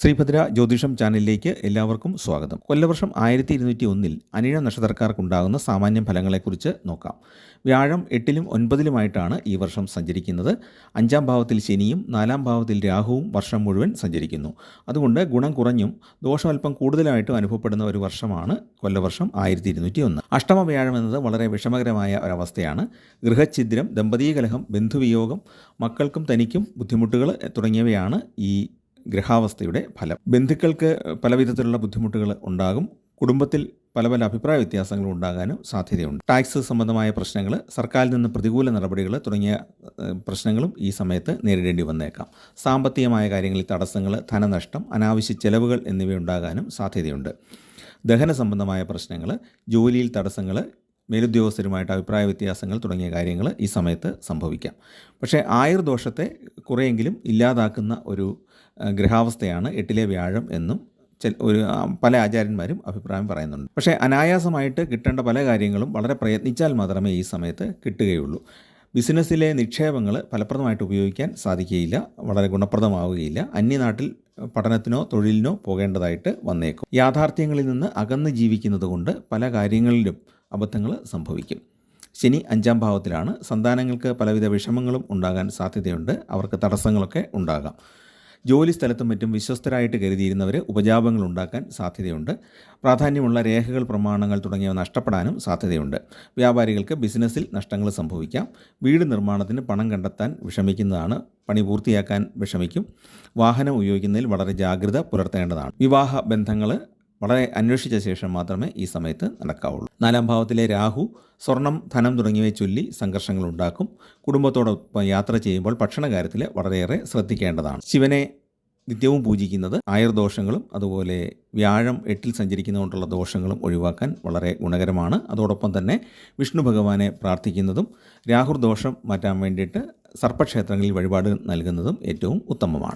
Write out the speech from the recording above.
ശ്രീഭദ്ര ജ്യോതിഷം ചാനലിലേക്ക് എല്ലാവർക്കും സ്വാഗതം. കൊല്ലവർഷം ആയിരത്തി ഇരുന്നൂറ്റി ഒന്നിൽ അനിഴ നക്ഷത്രക്കാർക്കുണ്ടാകുന്ന സാമാന്യ ഫലങ്ങളെക്കുറിച്ച് നോക്കാം. വ്യാഴം എട്ടിലും ഒൻപതിലുമായിട്ടാണ് ഈ വർഷം സഞ്ചരിക്കുന്നത്. അഞ്ചാം ഭാവത്തിൽ ശനിയും നാലാം ഭാവത്തിൽ രാഹുവും വർഷം മുഴുവൻ സഞ്ചരിക്കുന്നു. അതുകൊണ്ട് ഗുണം കുറഞ്ഞും അല്പം കൂടുതലായിട്ടും അനുഭവപ്പെടുന്ന ഒരു വർഷമാണ് കൊല്ലവർഷം ആയിരത്തി ഇരുന്നൂറ്റി ഒന്ന് അഷ്ടമ വ്യാഴം എന്നത് വളരെ വിഷമകരമായ ഒരവസ്ഥയാണ്. ഗൃഹഛിദ്രം ദമ്പതീകലഹം ബന്ധുവിയോഗം മക്കൾക്കും തനിക്കും ബുദ്ധിമുട്ടുകൾ തുടങ്ങിയവയാണ് ഈ ഗ്രഹാവസ്ഥയുടെ ഫലം. ബന്ധുക്കൾക്ക് പല വിധത്തിലുള്ള ബുദ്ധിമുട്ടുകൾ ഉണ്ടാകും. കുടുംബത്തിൽ പല പല അഭിപ്രായ വ്യത്യാസങ്ങളും ഉണ്ടാകാനും സാധ്യതയുണ്ട്. ടാക്സ് സംബന്ധമായ പ്രശ്നങ്ങൾ സർക്കാരിൽ നിന്ന് പ്രതികൂല നടപടികൾ തുടങ്ങിയ പ്രശ്നങ്ങളും ഈ സമയത്ത് നേരിടേണ്ടി വന്നേക്കാം. സാമ്പത്തികമായ കാര്യങ്ങളിൽ തടസ്സങ്ങൾ ധനനഷ്ടം അനാവശ്യ ചെലവുകൾ എന്നിവയുണ്ടാകാനും സാധ്യതയുണ്ട്. ദഹന സംബന്ധമായ പ്രശ്നങ്ങൾ ജോലിയിൽ തടസ്സങ്ങൾ മേലുദ്യോഗസ്ഥരുമായിട്ട് അഭിപ്രായ വ്യത്യാസങ്ങൾ തുടങ്ങിയ കാര്യങ്ങൾ ഈ സമയത്ത് സംഭവിക്കാം. പക്ഷേ ആയുർദോഷത്തെ കുറേയെങ്കിലും ഇല്ലാതാക്കുന്ന ഒരു ഗ്രഹാവസ്ഥയാണ് എട്ടിലെ വ്യാഴം എന്നും ഒരു പല ആചാര്യന്മാരും അഭിപ്രായം പറയുന്നുണ്ട്. പക്ഷേ അനായാസമായിട്ട് കിട്ടേണ്ട പല കാര്യങ്ങളും വളരെ പ്രയത്നിച്ചാൽ മാത്രമേ ഈ സമയത്ത് കിട്ടുകയുള്ളൂ. ബിസിനസ്സിലെ നിക്ഷേപങ്ങൾ ഫലപ്രദമായിട്ട് ഉപയോഗിക്കാൻ സാധിക്കുകയില്ല വളരെ ഗുണപ്രദമാവുകയില്ല. അന്യനാട്ടിൽ പഠനത്തിനോ തൊഴിലിനോ പോകേണ്ടതായിട്ട് വന്നേക്കും. യാഥാർത്ഥ്യങ്ങളിൽ നിന്ന് അകന്ന് ജീവിക്കുന്നത് കൊണ്ട് പല കാര്യങ്ങളിലും അബദ്ധങ്ങൾ സംഭവിക്കും. ശനി അഞ്ചാം ഭാവത്തിലാണ്. സന്താനങ്ങൾക്ക് പലവിധ വിഷമങ്ങളും ഉണ്ടാകാൻ സാധ്യതയുണ്ട്. അവർക്ക് തടസ്സങ്ങളൊക്കെ ഉണ്ടാകാം. ജോലി സ്ഥലത്തും മറ്റും വിശ്വസ്തരായിട്ട് കരുതിയിരുന്നവർ ഉപജാപങ്ങൾ ഉണ്ടാക്കാൻ സാധ്യതയുണ്ട്. പ്രാധാന്യമുള്ള രേഖകൾ പ്രമാണങ്ങൾ തുടങ്ങിയവ നഷ്ടപ്പെടാനും സാധ്യതയുണ്ട്. വ്യാപാരികൾക്ക് ബിസിനസ്സിൽ നഷ്ടങ്ങൾ സംഭവിക്കാം. വീട് നിർമ്മാണത്തിന് പണം കണ്ടെത്താൻ വിഷമിക്കുന്നതാണ്. പണി പൂർത്തിയാക്കാൻ വിഷമിക്കും. വാഹനം ഉപയോഗിക്കുന്നതിൽ വളരെ ജാഗ്രത പുലർത്തേണ്ടതാണ്. വിവാഹ ബന്ധങ്ങൾ വളരെ അന്വേഷിച്ച ശേഷം മാത്രമേ ഈ സമയത്ത് നടക്കാവുള്ളൂ. നാലാം ഭാവത്തിലെ രാഹു സ്വർണം ധനം തുടങ്ങിയവയെ ചൊല്ലി സംഘർഷങ്ങൾ ഉണ്ടാക്കും. കുടുംബത്തോടൊപ്പം യാത്ര ചെയ്യുമ്പോൾ ഭക്ഷണ കാര്യത്തിൽ വളരെയേറെ ശ്രദ്ധിക്കേണ്ടതാണ്. ശിവനെ നിത്യവും പൂജിക്കുന്നത് ആയുർദോഷങ്ങളും അതുപോലെ വ്യാഴം എട്ടിൽ സഞ്ചരിക്കുന്നതുകൊണ്ടുള്ള ദോഷങ്ങളും ഒഴിവാക്കാൻ വളരെ ഗുണകരമാണ്. അതോടൊപ്പം തന്നെ വിഷ്ണു ഭഗവാനെ പ്രാർത്ഥിക്കുന്നതും രാഹുർ ദോഷം മാറ്റാൻ വേണ്ടിയിട്ട് സർപ്പക്ഷേത്രങ്ങളിൽ വഴിപാട് നൽകുന്നതും ഏറ്റവും ഉത്തമമാണ്.